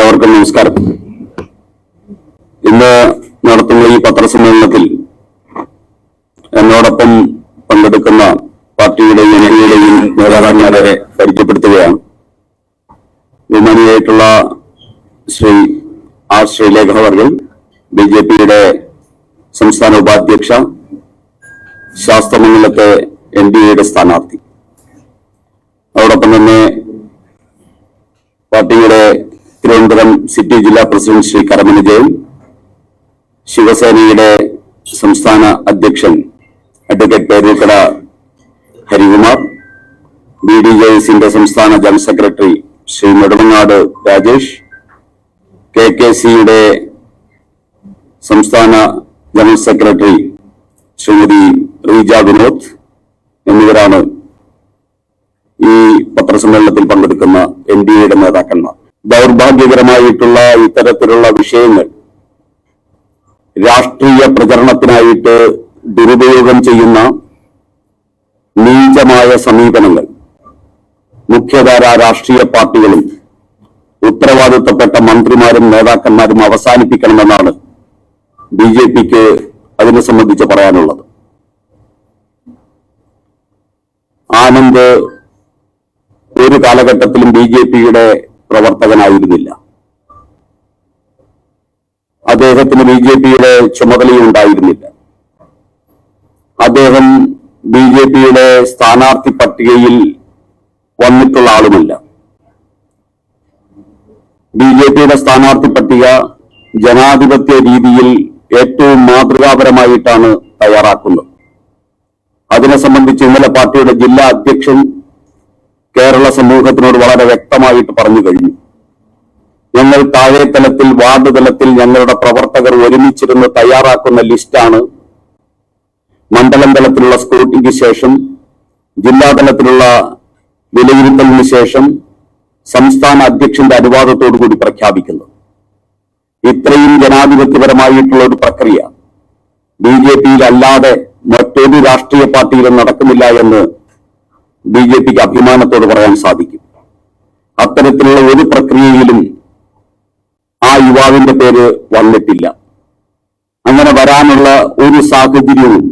എല്ലാവർക്കും നമസ്കാരം. ഇന്ന് നടത്തുന്ന ഈ പത്രസമ്മേളനത്തിൽ എന്നോടൊപ്പം പങ്കെടുക്കുന്ന പാർട്ടിയുടെയും ജനങ്ങളുടെയും നേതാക്കന്മാരെ പരിചയപ്പെടുത്തുകയാണ്. ബഹുമാനിയായിട്ടുള്ള ശ്രീ ആർ ശ്രീലേഖ വർഗൽ ബി ജെ പിയുടെ സംസ്ഥാന ഉപാധ്യക്ഷ ശാസ്ത്രമംഗലത്തെ എൻ ഡി എയുടെ സ്ഥാനാർത്ഥി. അതോടൊപ്പം തന്നെ പാർട്ടിയുടെ തിരുവനന്തപുരം സിറ്റി ജില്ലാ പ്രസിഡന്റ് ശ്രീ കരമന ജയൻ ശിവസേനയുടെ സംസ്ഥാന അധ്യക്ഷൻ advocate Peroorkada Harikumar B D J എസിന്റെ സംസ്ഥാന general secretary Shri Nedumangad Rajesh K K സിയുടെ സംസ്ഥാന ജനറൽ സെക്രട്ടറി ശ്രീമതി റീജ വിനോദ് എന്നിവരാണ് ഈ പത്രസമ്മേളനത്തിൽ പങ്കെടുക്കുന്ന എൻ ഡി എയുടെ നേതാക്കന്മാർ. ദൗർഭാഗ്യകരമായിട്ടുള്ള ഇത്തരത്തിലുള്ള വിഷയങ്ങൾ രാഷ്ട്രീയ പ്രചരണത്തിനായിട്ട് ദുരുപയോഗം ചെയ്യുന്ന നീചമായ സമീപനങ്ങൾ മുഖ്യധാര രാഷ്ട്രീയ പാർട്ടികളും ഉത്തരവാദിത്തപ്പെട്ട മന്ത്രിമാരും നേതാക്കന്മാരും അവസാനിപ്പിക്കണമെന്നാണ് ബി ജെ പിക്ക് അതിനെ സംബന്ധിച്ച് പറയാനുള്ളത്. ആനന്ദ് ഒരു കാലഘട്ടത്തിലും ബി ജെ പിയുടെ പ്രവർത്തകനായിരുന്നില്ല. അദ്ദേഹത്തിന് ബി ജെ പിയുടെ ചുമതലയും ഉണ്ടായിരുന്നില്ല അദ്ദേഹം ബി ജെ പിയുടെ സ്ഥാനാർത്ഥി പട്ടികയിൽ വന്നിട്ടുള്ള ആളുമല്ല. ബി ജെ പിയുടെ സ്ഥാനാർത്ഥി പട്ടിക ജനാധിപത്യ രീതിയിൽ ഏറ്റവും മാതൃകാപരമായിട്ടാണ് തയ്യാറാക്കുന്നത്. അതിനെ സംബന്ധിച്ച് ഇന്നലെ പാർട്ടിയുടെ ജില്ലാ അധ്യക്ഷൻ കേരള സമൂഹത്തിനോട് വളരെ വ്യക്തമായിട്ട് പറഞ്ഞു കഴിഞ്ഞു. ഞങ്ങൾ താഴെ തലത്തിൽ വാർഡ് തലത്തിൽ ഞങ്ങളുടെ പ്രവർത്തകർ ഒരുമിച്ചിരുന്ന് തയ്യാറാക്കുന്ന ലിസ്റ്റാണ് മണ്ഡലം തലത്തിലുള്ള സ്ക്രൂട്ടിക്ക് ശേഷം ജില്ലാ തലത്തിലുള്ള വിലയിരുത്തലിന് ശേഷം സംസ്ഥാന അധ്യക്ഷന്റെ അനുവാദത്തോടു കൂടി പ്രഖ്യാപിക്കുന്നത് ഇത്രയും ജനാധിപത്യപരമായിട്ടുള്ള ഒരു പ്രക്രിയ ബി ജെ പിയിൽ അല്ലാതെ മറ്റൊരു രാഷ്ട്രീയ പാർട്ടിയിലും നടക്കുന്നില്ല എന്ന് ബി ജെ പിക്ക് അഭിമാനത്തോട് പറയാൻ സാധിക്കും. അത്തരത്തിലുള്ള ഒരു പ്രക്രിയയിലും ആ യുവാവിന്റെ പേര് വന്നിട്ടില്ല. അങ്ങനെ വരാനുള്ള ഒരു സാഹചര്യവും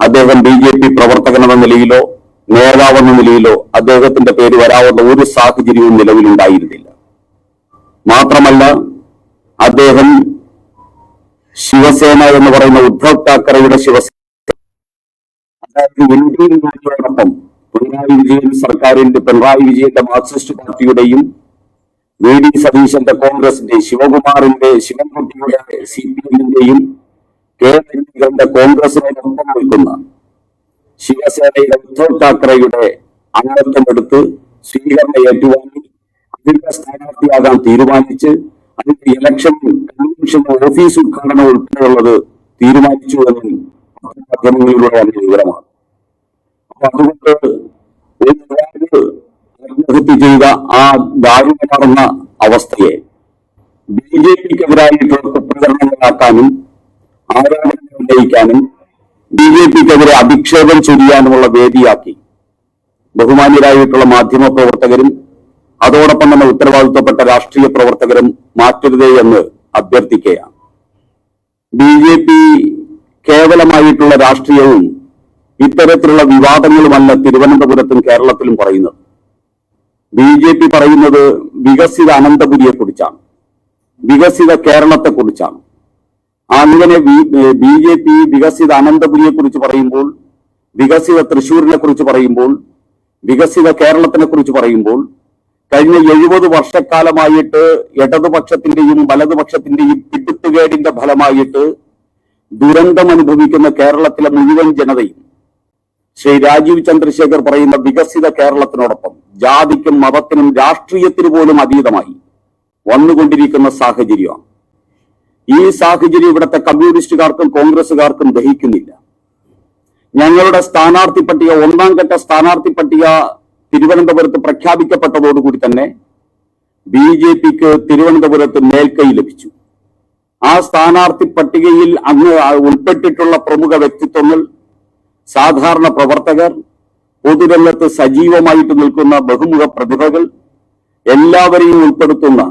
അദ്ദേഹം ബി ജെ പി പ്രവർത്തകനെന്ന നിലയിലോ നേതാവെന്ന നിലയിലോ അദ്ദേഹത്തിന്റെ പേര് വരാവുന്ന ഒരു സാഹചര്യവും നിലവിലുണ്ടായിരുന്നില്ല. മാത്രമല്ല അദ്ദേഹം ശിവസേന എന്ന് പറയുന്ന ഉദ്ധവ് താക്കറയുടെ ശിവസേന അതായത് എൻ ഡി യൂണിയനോടൊപ്പം പിണറായി വിജയൻ സർക്കാരിന്റെ പിണറായി വിജയന്റെ മാർക്സിസ്റ്റ് പാർട്ടിയുടെയും വി ഡി സതീശന്റെ കോൺഗ്രസിന്റെ ശിവകുമാറിന്റെ ശിവൻകുട്ടിയുടെ സി പി എമ്മിന്റെയും കെ കോൺഗ്രസിനെ കോൺഗ്രസിനോടൊപ്പം നിൽക്കുന്ന ശിവസേനയുടെ ഉദ്ധവ് താക്കറെയുടെ അംഗത്വം എടുത്ത് സ്വീകരണം ഏറ്റുവാങ്ങി അതിന്റെ സ്ഥാനാർത്ഥിയാകാൻ തീരുമാനിച്ച് അതിന്റെ ഇലക്ഷൻ കൺവെൻഷൻ ഓഫീസ് ഉദ്ഘാടനം ഉൾപ്പെടെയുള്ളത് തീരുമാനിച്ചു എന്നും മാധ്യമങ്ങളിലൂടെ വന്ന വിവരമാണ്. അതുകൊണ്ട് ചെയ്ത ആ ദാരുണമാർന്ന അവസ്ഥയെ ബി ജെ പിക്കെതിരായിട്ടുള്ള പ്രചരണങ്ങളാക്കാനും ആരോപണങ്ങൾ ഉന്നയിക്കാനും ബി ജെ പിക്കെതിരെ അധിക്ഷേപം ചൊരിയാനുമുള്ള വേദിയാക്കി ബഹുമാന്യരായിട്ടുള്ള മാധ്യമ പ്രവർത്തകരും അതോടൊപ്പം തന്നെ ഉത്തരവാദിത്വപ്പെട്ട രാഷ്ട്രീയ പ്രവർത്തകരും മാറ്റരുതേ എന്ന് അഭ്യർത്ഥിക്കുകയാണ്. ബി ജെ പി കേവലമായിട്ടുള്ള രാഷ്ട്രീയവും ഇത്തരത്തിലുള്ള വിവാദങ്ങളുമല്ല തിരുവനന്തപുരത്തും കേരളത്തിലും പറയുന്നത്. ബി ജെ പി പറയുന്നത് വികസിത അനന്തപുരിയെ കുറിച്ചാണ് വികസിത കേരളത്തെക്കുറിച്ചാണ്. അങ്ങനെ ബി ജെ പി വികസിത അനന്തപുരിയെ കുറിച്ച് പറയുമ്പോൾ വികസിത തൃശൂരിനെ കുറിച്ച് പറയുമ്പോൾ വികസിത കേരളത്തിനെ കുറിച്ച് പറയുമ്പോൾ കഴിഞ്ഞ എഴുപത് വർഷക്കാലമായിട്ട് ഇടതുപക്ഷത്തിന്റെയും വലതുപക്ഷത്തിന്റെയും പിടുത്തുകേടിന്റെ ഫലമായിട്ട് ദുരന്തം അനുഭവിക്കുന്ന കേരളത്തിലെ മുഴുവൻ ജനതയും ശ്രീ രാജീവ് ചന്ദ്രശേഖർ പറയുന്ന വികസിത കേരളത്തിനോടൊപ്പം ജാതിക്കും മതത്തിനും രാഷ്ട്രീയത്തിനു പോലും അതീതമായി വന്നുകൊണ്ടിരിക്കുന്ന സാഹചര്യമാണ്. ഈ സാഹചര്യം ഇവിടുത്തെ കമ്മ്യൂണിസ്റ്റുകാർക്കും കോൺഗ്രസുകാർക്കും ദഹിക്കുന്നില്ല. ഞങ്ങളുടെ സ്ഥാനാർത്ഥി പട്ടിക ഒന്നാം ഘട്ട സ്ഥാനാർത്ഥി പട്ടിക തിരുവനന്തപുരത്ത് പ്രഖ്യാപിക്കപ്പെട്ടതോടുകൂടി തന്നെ ബി ജെ പിക്ക് തിരുവനന്തപുരത്ത് മേൽക്കൈ ലഭിച്ചു. ആ സ്ഥാനാർത്ഥി പട്ടികയിൽ അന്ന് ഉൾപ്പെട്ടിട്ടുള്ള പ്രമുഖ വ്യക്തിത്വങ്ങൾ സാധാരണ പ്രവർത്തകർ പൊതുരംഗത്ത് സജീവമായിട്ട് നിൽക്കുന്ന ബഹുമുഖ പ്രതിഭകൾ എല്ലാവരെയും ഉൾപ്പെടുത്തുന്ന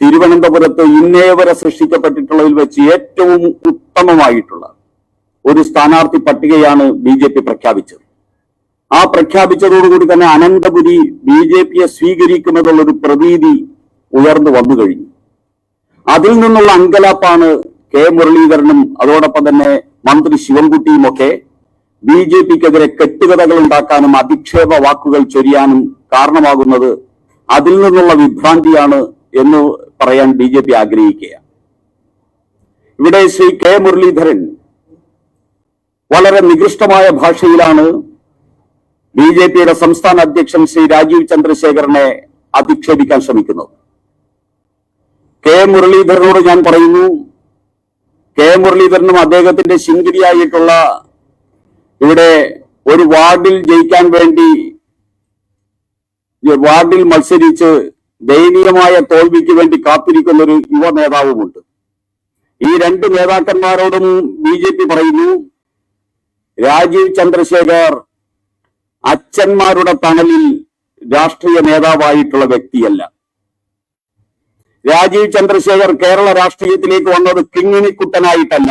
തിരുവനന്തപുരത്ത് ഇന്നേവരെ സൃഷ്ടിക്കപ്പെട്ടിട്ടുള്ളതിൽ വെച്ച് ഏറ്റവും ഉത്തമമായിട്ടുള്ള ഒരു സ്ഥാനാർത്ഥി പട്ടികയാണ് ബി ജെ പി പ്രഖ്യാപിച്ചത്. ആ പ്രഖ്യാപിച്ചതോടുകൂടി തന്നെ അനന്തപുരി ബി ജെ പിയെ സ്വീകരിക്കുമെന്നുള്ളൊരു പ്രതീതി ഉയർന്നു വന്നു കഴിഞ്ഞു. അതിൽ നിന്നുള്ള അങ്കലാപ്പാണ് കെ മുരളീധരനും അതോടൊപ്പം തന്നെ മന്ത്രി ശിവൻകുട്ടിയും ഒക്കെ ബി ജെ പിക്കെതിരെ കെട്ടുകഥകൾ ഉണ്ടാക്കാനും അധിക്ഷേപ വാക്കുകൾ ചൊരിയാനും കാരണമാകുന്നത് അതിൽ നിന്നുള്ള വിഭ്രാന്തിയാണ് എന്ന് പറയാൻ ബി ജെ പി ആഗ്രഹിക്കുക ഇവിടെ ശ്രീ കെ മുരളീധരൻ വളരെ നികൃഷ്ടമായ ഭാഷയിലാണ് ബി ജെ പിയുടെ സംസ്ഥാന അധ്യക്ഷൻ ശ്രീ രാജീവ് ചന്ദ്രശേഖരനെ അധിക്ഷേപിക്കാൻ ശ്രമിക്കുന്നത്. കെ മുരളീധരനോട് ഞാൻ പറയുന്നു കെ മുരളീധരനും അദ്ദേഹത്തിന്റെ ശിങ്കിടിയായിട്ടുള്ള ഇവിടെ ഒരു വാർഡിൽ ജയിക്കാൻ വേണ്ടി വാർഡിൽ മത്സരിച്ച് ദയനീയമായ തോൽവിക്ക് വേണ്ടി കാത്തിരിക്കുന്ന ഒരു യുവ നേതാവുമുണ്ട്. ഈ രണ്ട് നേതാക്കന്മാരോടും ബി ജെ പി പറയുന്നു രാജീവ് ചന്ദ്രശേഖർ അച്ഛന്മാരുടെ തണലിൽ രാഷ്ട്രീയ നേതാവായിട്ടുള്ള വ്യക്തിയല്ല. രാജീവ് ചന്ദ്രശേഖർ കേരള രാഷ്ട്രീയത്തിലേക്ക് വന്നത് കിങ്ങിണിക്കുട്ടനായിട്ടല്ല.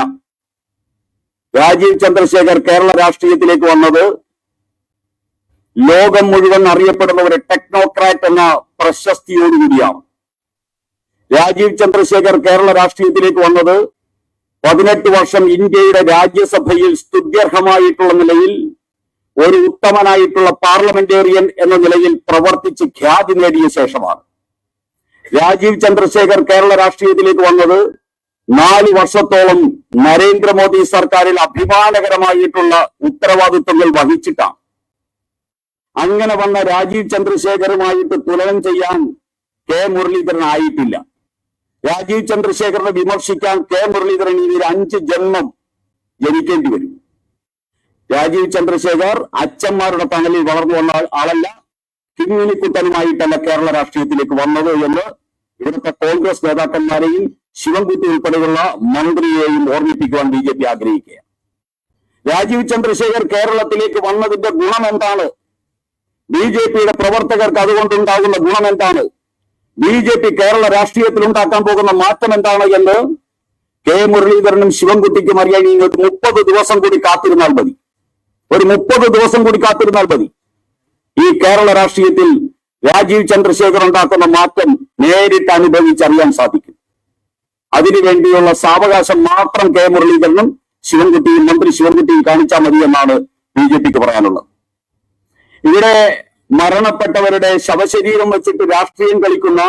രാജീവ് ചന്ദ്രശേഖർ കേരള രാഷ്ട്രീയത്തിലേക്ക് വന്നത് ലോകം മുഴുവൻ അറിയപ്പെടുന്ന ഒരു ടെക്നോക്രാറ്റ് എന്ന പ്രശസ്തിയോടുകൂടിയാണ് രാജീവ് ചന്ദ്രശേഖർ കേരള രാഷ്ട്രീയത്തിലേക്ക് വന്നത് പതിനെട്ട് വർഷം ഇന്ത്യയുടെ രാജ്യസഭയിൽ സ്തുത്യർഹമായിട്ടുള്ള നിലയിൽ ഒരു ഉത്തമനായിട്ടുള്ള പാർലമെന്റേറിയൻ എന്ന നിലയിൽ പ്രവർത്തിച്ച് ഖ്യാതി നേടിയ ശേഷമാണ്. രാജീവ് ചന്ദ്രശേഖർ കേരള രാഷ്ട്രീയത്തിലേക്ക് വന്നത് നാല് വർഷത്തോളം നരേന്ദ്രമോദി സർക്കാരിൽ അഭിമാനകരമായിട്ടുള്ള ഉത്തരവാദിത്വങ്ങൾ വഹിച്ചിട്ടാണ്. അങ്ങനെ വന്ന രാജീവ് ചന്ദ്രശേഖറുമായിട്ട് തുലനം ചെയ്യാൻ കെ മുരളീധരൻ ആയിട്ടില്ല. രാജീവ് ചന്ദ്രശേഖരനെ വിമർശിക്കാൻ കെ മുരളീധരൻ ഇനി അഞ്ച് ജന്മം ജനിക്കേണ്ടി വരും. രാജീവ് ചന്ദ്രശേഖർ അച്ഛന്മാരുടെ തണലിൽ വളർന്നു വന്ന ആളല്ല. കിങ്ങിണിക്കുട്ടനുമായിട്ടല്ല കേരള രാഷ്ട്രീയത്തിലേക്ക് വന്നത് എന്ന് ഇവിടുത്തെ കോൺഗ്രസ് നേതാക്കന്മാരെയും ശിവൻകുട്ടി ഉൾപ്പെടെയുള്ള മന്ത്രിയെയും ഓർമ്മിപ്പിക്കുവാൻ ബി ജെ പി ആഗ്രഹിക്കുക രാജീവ് ചന്ദ്രശേഖർ കേരളത്തിലേക്ക് വന്നതിന്റെ ഗുണം എന്താണ്? ബി ജെ പിയുടെ പ്രവർത്തകർക്ക് അതുകൊണ്ടുണ്ടാകുന്ന ഗുണം എന്താണ്? ബി ജെ പി കേരള രാഷ്ട്രീയത്തിൽ ഉണ്ടാക്കാൻ പോകുന്ന മാറ്റം എന്താണ് എന്ന് കെ മുരളീധരനും ശിവൻകുട്ടിക്കും അറിയാൻ ഇനി ഒരു മുപ്പത് ദിവസം കൂടി കാത്തിരുന്നാൽ മതി. ഒരു മുപ്പത് ദിവസം കൂടി കാത്തിരുന്നാൽ മതി. ഈ കേരള രാഷ്ട്രീയത്തിൽ രാജീവ് ചന്ദ്രശേഖർ ഉണ്ടാക്കുന്ന മാറ്റം നേരിട്ട് അനുഭവിച്ചറിയാൻ സാധിക്കും. അതിനു വേണ്ടിയുള്ള സാവകാശം മാത്രം കെ മുരളീധരനും ശിവൻകുട്ടിയും മന്ത്രി ശിവൻകുട്ടിയും കാണിച്ചാൽ മതി എന്നാണ് ബി ജെ പിക്ക് പറയാനുള്ളത്. ഇവിടെ മരണപ്പെട്ടവരുടെ ശവശരീരം വെച്ചിട്ട് രാഷ്ട്രീയം കളിക്കുന്ന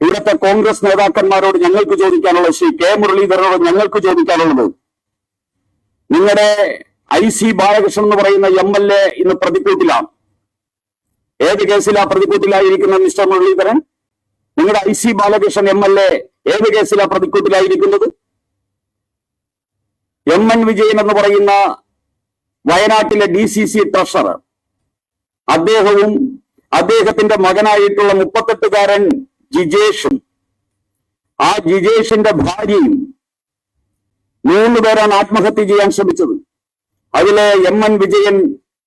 ഇവിടുത്തെ കോൺഗ്രസ് നേതാക്കന്മാരോട് ഞങ്ങൾക്ക് ചോദിക്കാനുള്ളത് ശ്രീ കെ മുരളീധരനോട് ഞങ്ങൾക്ക് ചോദിക്കാനുള്ളത്. നിങ്ങളുടെ ഐ സി ബാലകൃഷ്ണൻ എന്ന് പറയുന്ന എം എൽ എ ഇന്ന് പ്രതിക്കൂട്ടിലാണ്. ഏത് കേസിലാ പ്രതിക്കൂട്ടിലായിരിക്കുന്ന മിസ്റ്റർ മുരളീധരൻ? നിങ്ങളുടെ I C Balakrishnan M L A ഏത് കേസിലാ പ്രതിക്കൂട്ടിലായിരിക്കുന്നത്? എം എൻ വിജയൻ എന്ന് പറയുന്ന വയനാട്ടിലെ ഡി സി സി ട്രഷറർ. അദ്ദേഹവും അദ്ദേഹത്തിന്റെ മകനായിട്ടുള്ള മുപ്പത്തെട്ടുകാരൻ ജിജേഷും ആ ജിജേഷിന്റെ ഭാര്യയും മൂന്ന് പേരാണ് ആത്മഹത്യ ചെയ്യാൻ ശ്രമിച്ചത്. അതിലെ എം എൻ വിജയൻ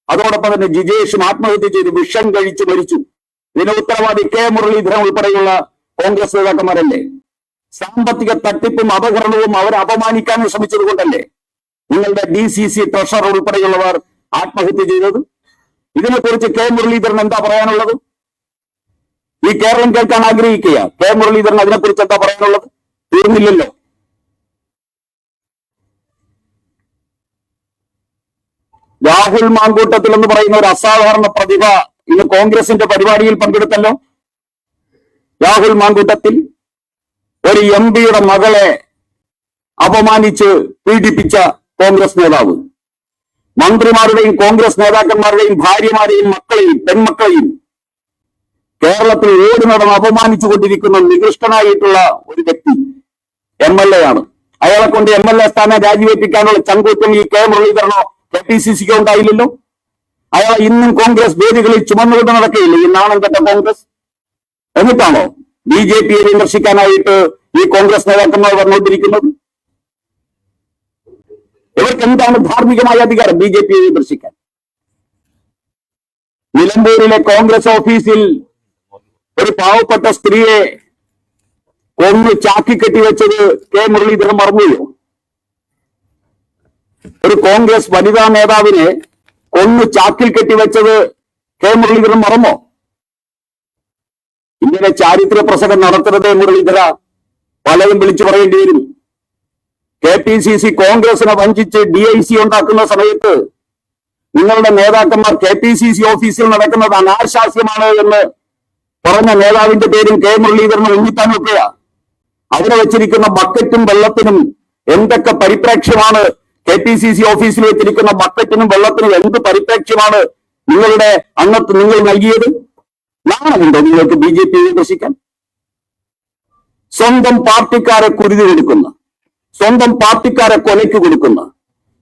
അതോടൊപ്പം തന്നെ ജിജേഷും ആത്മഹത്യ ചെയ്ത് വിഷം കഴിച്ചു മരിച്ചു. ഇതിന് ഉത്തരവാദി കെ മുരളീധരൻ ഉൾപ്പെടെയുള്ള കോൺഗ്രസ് നേതാക്കന്മാരല്ലേ? സാമ്പത്തിക തട്ടിപ്പും അപകടവും അവരെ അപമാനിക്കാൻ ശ്രമിച്ചത് കൊണ്ടല്ലേ നിങ്ങളുടെ ഡി സി സി ട്രഷറർ ഉൾപ്പെടെയുള്ളവർ ആത്മഹത്യ ചെയ്തത്? ഇതിനെക്കുറിച്ച് കെ മുരളീധരൻ എന്താ പറയാനുള്ളത്? ഈ കേരളം കേൾക്കാൻ ആഗ്രഹിക്കുക കെ മുരളീധരൻ അതിനെക്കുറിച്ച് എന്താ പറയാനുള്ളത്? തീർന്നില്ലല്ലോ. രാഹുൽ മാങ്കൂട്ടത്തിൽ എന്ന് പറയുന്ന ഒരു അസാധാരണ പ്രതിഭ ഇന്ന് കോൺഗ്രസിന്റെ പരിപാടിയിൽ പങ്കെടുത്തല്ലോ. രാഹുൽ മാങ്കൂട്ടത്തിൽ ഒരു എം പിയുടെ മകളെ അപമാനിച്ച് പീഡിപ്പിച്ച കോൺഗ്രസ് നേതാവ്. മന്ത്രിമാരുടെയും കോൺഗ്രസ് നേതാക്കന്മാരുടെയും ഭാര്യമാരെയും മക്കളെയും പെൺമക്കളെയും കേരളത്തിൽ ഓടി നടന്ന് അപമാനിച്ചു കൊണ്ടിരിക്കുന്ന നികൃഷ്ടനായിട്ടുള്ള ഒരു വ്യക്തി എം എൽ എ ആണ്. അയാളെ കൊണ്ട് എം എൽ എ സ്ഥാനം രാജിവെപ്പിക്കാനുള്ള ചങ്കൂറ്റം ഈ കെ മുരളീധരനോ കെ പി സി സിക്കോ ഉണ്ടായില്ലല്ലോ. അയാളെ ഇന്നും കോൺഗ്രസ് വേദികളിൽ ചുമന്നുകൊണ്ട് നടക്കുകയില്ല. ഈ നാണം കോൺഗ്രസ്. എന്നിട്ടാണോ? ബി ജെ പിയെ വിമർശിക്കാനായിട്ട് ഈ കോൺഗ്രസ് നേതാക്കന്മാർ വന്നുകൊണ്ടിരിക്കുന്നത്? ഇവർക്ക് എന്താണ് ധാർമ്മികമായ അധികാരം ബി ജെ പിയെ വിമർശിക്കാൻ? നിലമ്പൂരിലെ കോൺഗ്രസ് ഓഫീസിൽ ഒരു പാവപ്പെട്ട സ്ത്രീയെ കൊന്ന് ചാക്കി കെട്ടിവെച്ചത് കെ മുരളീധരൻ മറന്നുയോ ഒരു കോൺഗ്രസ് വനിതാ നേതാവിനെ കൊന്ന് ചാക്കിൽ കെട്ടിവെച്ചത് കെ മുരളീധരൻ മറന്നോ? ഇങ്ങനെ ചാരിത്ര പ്രസംഗം നടത്തരുത് മുരളീധര പലരും വിളിച്ചു പറയേണ്ടി വരും. കെ പി സി സി കോൺഗ്രസിനെ വഞ്ചിച്ച് ഡി ഐ സി ഉണ്ടാക്കുന്ന സമയത്ത് നിങ്ങളുടെ നേതാക്കന്മാർ കെ പി സി സി ഓഫീസിൽ നടക്കുന്നത് അനാശാസ്യമാണ് എന്ന് പറഞ്ഞ നേതാവിന്റെ പേരും കെ മുരളീധരൻ ഉണ്ണിത്താൻ വെക്കുക അവിടെ വെച്ചിരിക്കുന്ന ബക്കറ്റും വെള്ളത്തിനും എന്തൊക്കെ പരിപ്രേക്ഷ്യമാണ് കെ പി സി സി ഓഫീസിൽ വെച്ചിരിക്കുന്ന ബക്കറ്റിനും വെള്ളത്തിനും എന്ത് പരിപ്രേക്ഷ്യമാണ് നിങ്ങളുടെ അന്നത്ത് നിങ്ങൾ നൽകിയത്? നാണമുണ്ടോ നിങ്ങൾക്ക് ബി ജെ പി വിമർശിക്കാൻ സ്വന്തം പാർട്ടിക്കാരെ കുരുതി കൊടുക്കുന്ന സ്വന്തം പാർട്ടിക്കാരെ കൊലയ്ക്ക് കൊടുക്കുന്ന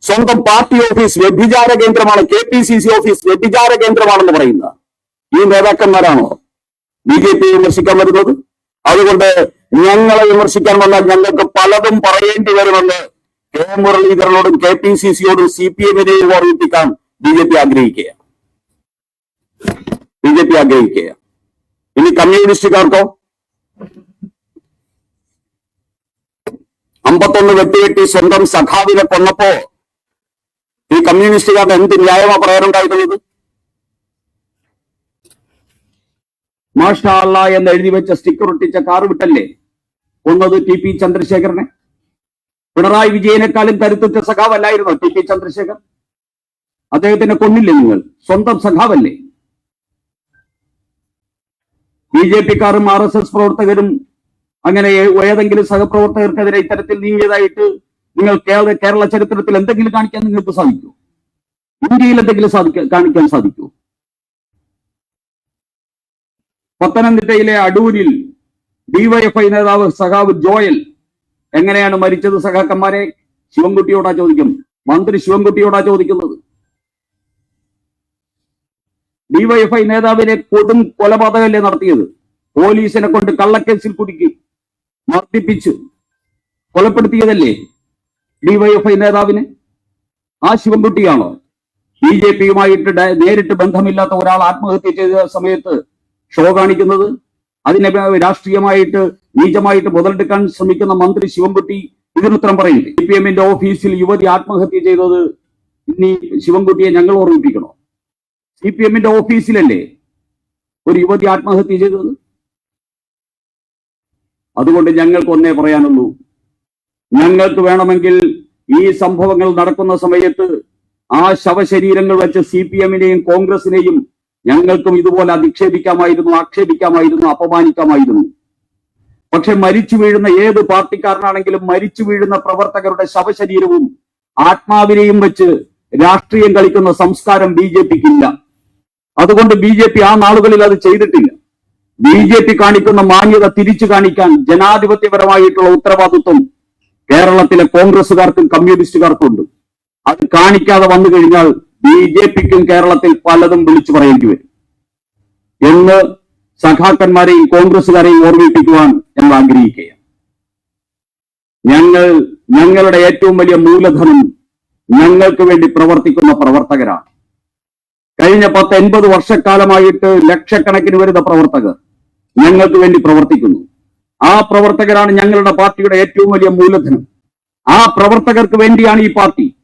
സ്വന്തം പാർട്ടി ഓഫീസ് വ്യഭിചാര കേന്ദ്രമാണ് K P C C office വ്യഭിചാര കേന്ദ്രമാണെന്ന് പറയുന്ന ഈ നേതാക്കന്മാരാണോ? ബി ജെ പി വിമർശിക്കാൻ വരുന്നത്? അതുകൊണ്ട് ഞങ്ങളെ വിമർശിക്കാൻ വന്നാൽ ഞങ്ങൾക്ക് പലതും പറയേണ്ടി വരുമെന്ന് കെ മുരളീധരനോടും കെ പി സി സിയോടും സി പി എമ്മിനെയും ഓർമ്മിപ്പിക്കാൻ ബി ജെ പി ആഗ്രഹിക്കുക ബി ജെ പി ആഗ്രഹിക്കുക ഇനി കമ്മ്യൂണിസ്റ്റുകാർക്കോ? അമ്പത്തൊന്ന് വെട്ടുകെട്ടി സ്വന്തം സഖാവിനെ കൊന്നപ്പോ ഈ കമ്മ്യൂണിസ്റ്റുകാരുടെ എന്ത് ന്യായമാ പറയാനുണ്ടായിരുന്നത് മാഷാള്ള എന്ന് എഴുതി വെച്ച സ്റ്റിക്കർ ഒട്ടിച്ച കാർ വിട്ടല്ലേ കൊന്നത് ടി പി ചന്ദ്രശേഖരനെ? പിണറായി വിജയനെക്കാളും കരുത്തുറ്റ സഖാവല്ലായിരുന്നോ ടി പി ചന്ദ്രശേഖർ അദ്ദേഹത്തിനെ കൊന്നില്ലേ നിങ്ങൾ? സ്വന്തം സഖാവല്ലേ? ബി ജെ പിക്കാരും ആർ എസ് എസ് പ്രവർത്തകരും അങ്ങനെ ഏതെങ്കിലും സഹപ്രവർത്തകർക്കെതിരെ ഇത്തരത്തിൽ നീങ്ങിയതായിട്ട് നിങ്ങൾ കേരള ചരിത്രത്തിൽ എന്തെങ്കിലും കാണിക്കാൻ നിങ്ങൾക്ക് സാധിക്കൂ ഇന്ത്യയിൽ എന്തെങ്കിലും സാധിക്കാൻ കാണിക്കാൻ സാധിക്കൂ പത്തനംതിട്ടയിലെ അടൂരിൽ ഡിവൈഎഫ്ഐ നേതാവ് സഖാവ് ജോയൽ എങ്ങനെയാണ് മരിച്ചത്? സഖാക്കന്മാരെ ശിവൻകുട്ടിയോടാ ചോദിക്കും. മന്ത്രി ശിവൻകുട്ടിയോടാ ചോദിക്കുന്നത്. ഡിവൈഎഫ്ഐ നേതാവിനെ കൊടും കൊലപാതകമല്ലേ നടത്തിയത്? പോലീസിനെ കൊണ്ട് കള്ളക്കേസിൽ കുടുക്കി മർദ്ദിപ്പിച്ച് കൊലപ്പെടുത്തിയതല്ലേ ഡിവൈഎഫ്ഐ നേതാവിനെ? ആ ശിവൻകുട്ടിയാണോ? ബി ജെ പിയുമായിട്ട് നേരിട്ട് ബന്ധമില്ലാത്ത ഒരാൾ ആത്മഹത്യ ചെയ്ത സമയത്ത് ഷോ കാണിക്കുന്നത്? അതിനെ രാഷ്ട്രീയമായിട്ട് നീചമായിട്ട് മുതലെടുക്കാൻ ശ്രമിക്കുന്ന മന്ത്രി ശിവൻകുട്ടി ഇതിനുത്തരം പറയില്ലേ സി പി എമ്മിന്റെ ഓഫീസിൽ യുവതി ആത്മഹത്യ ചെയ്തത് ഇനി ശിവൻകുട്ടിയെ ഞങ്ങൾ ഓർമ്മിപ്പിക്കണോ? സി പി എമ്മിന്റെ ഓഫീസിലല്ലേ? ഒരു യുവതി ആത്മഹത്യ ചെയ്തത് അതുകൊണ്ട് ഞങ്ങൾക്ക് ഒന്നേ പറയാനുള്ളൂ. ഞങ്ങൾക്ക് വേണമെങ്കിൽ ഈ സംഭവങ്ങൾ നടക്കുന്ന സമയത്ത് ആ ശവശരീരങ്ങൾ വെച്ച് സി പി എമ്മിനെയും കോൺഗ്രസിനെയും ഞങ്ങൾക്കും ഇതുപോലെ അധിക്ഷേപിക്കാമായിരുന്നു ആക്ഷേപിക്കാമായിരുന്നു അപമാനിക്കാമായിരുന്നു. പക്ഷെ മരിച്ചു വീഴുന്ന ഏത് പാർട്ടിക്കാരനാണെങ്കിലും മരിച്ചു വീഴുന്ന പ്രവർത്തകരുടെ ശവശരീരവും ആത്മാവിനെയും വെച്ച് രാഷ്ട്രീയം കളിക്കുന്ന സംസ്കാരം ബി ജെ പിക്കില്ല. അതുകൊണ്ട് ബി ജെ പി ആ നാളുകളിൽ അത് ചെയ്തിട്ടില്ല. ബി ജെ പി കാണിക്കുന്ന മാന്യത തിരിച്ചു കാണിക്കാൻ ജനാധിപത്യപരമായിട്ടുള്ള ഉത്തരവാദിത്വം കേരളത്തിലെ കോൺഗ്രസുകാർക്കും കമ്മ്യൂണിസ്റ്റുകാർക്കും ഉണ്ട് അത് കാണിക്കാതെ വന്നു കഴിഞ്ഞാൽ ബി ജെ പിക്കും കേരളത്തിൽ പലതും വിളിച്ചു പറയേണ്ടി വരും. എന്ന് സഖാക്കന്മാരെയും കോൺഗ്രസുകാരെയും ഓർമ്മിപ്പിക്കുവാൻ ഞങ്ങൾ ആഗ്രഹിക്കുകയാണ്. ഞങ്ങൾ ഞങ്ങളുടെ ഏറ്റവും വലിയ മൂലധനം ഞങ്ങൾക്ക് വേണ്ടി പ്രവർത്തിക്കുന്ന പ്രവർത്തകരാണ്. കഴിഞ്ഞ പത്ത് എൺപത് വർഷക്കാലമായിട്ട് ലക്ഷക്കണക്കിന് വരുന്ന പ്രവർത്തകർ ഞങ്ങൾക്ക് വേണ്ടി പ്രവർത്തിക്കുന്നു. ആ പ്രവർത്തകരാണ് ഞങ്ങളുടെ പാർട്ടിയുടെ ഏറ്റവും വലിയ മൂലധനം. ആ പ്രവർത്തകർക്ക് വേണ്ടിയാണ് ഈ പാർട്ടി.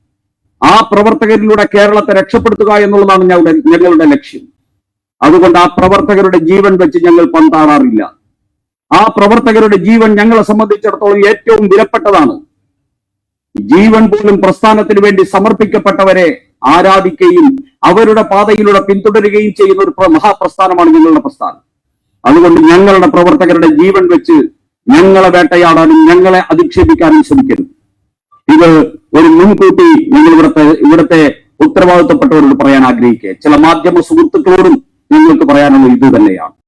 ആ പ്രവർത്തകരിലൂടെ കേരളത്തെ രക്ഷപ്പെടുത്തുക എന്നുള്ളതാണ് ഞങ്ങളുടെ ഞങ്ങളുടെ ലക്ഷ്യം. അതുകൊണ്ട് ആ പ്രവർത്തകരുടെ ജീവൻ വെച്ച് ഞങ്ങൾ പന്താറാറില്ല. ആ പ്രവർത്തകരുടെ ജീവൻ ഞങ്ങളെ സംബന്ധിച്ചിടത്തോളം ഏറ്റവും വിലപ്പെട്ടതാണ്. ജീവൻ പോലും പ്രസ്ഥാനത്തിന് വേണ്ടി സമർപ്പിക്കപ്പെട്ടവരെ ആരാധിക്കുകയും അവരുടെ പാതയിലൂടെ പിന്തുടരുകയും ചെയ്യുന്ന ഒരു പ്ര- മഹാപ്രസ്ഥാനമാണ് ഞങ്ങളുടെ പ്രസ്ഥാനം. അതുകൊണ്ട് ഞങ്ങളുടെ പ്രവർത്തകരുടെ ജീവൻ വെച്ച് ഞങ്ങളെ വേട്ടയാടാനും ഞങ്ങളെ അധിക്ഷേപിക്കാനും ശ്രമിക്കുന്നു ഇത് ഒരു മുൻകൂട്ടി ഞങ്ങൾ ഇവിടുത്തെ ഇവിടുത്തെ ഉത്തരവാദിത്തപ്പെട്ടവരോട് പറയാൻ ആഗ്രഹിക്കുക. ചില മാധ്യമ സുഹൃത്തുക്കളോടും നിങ്ങൾക്ക് പറയാനുള്ള ഇത് തന്നെയാണ്.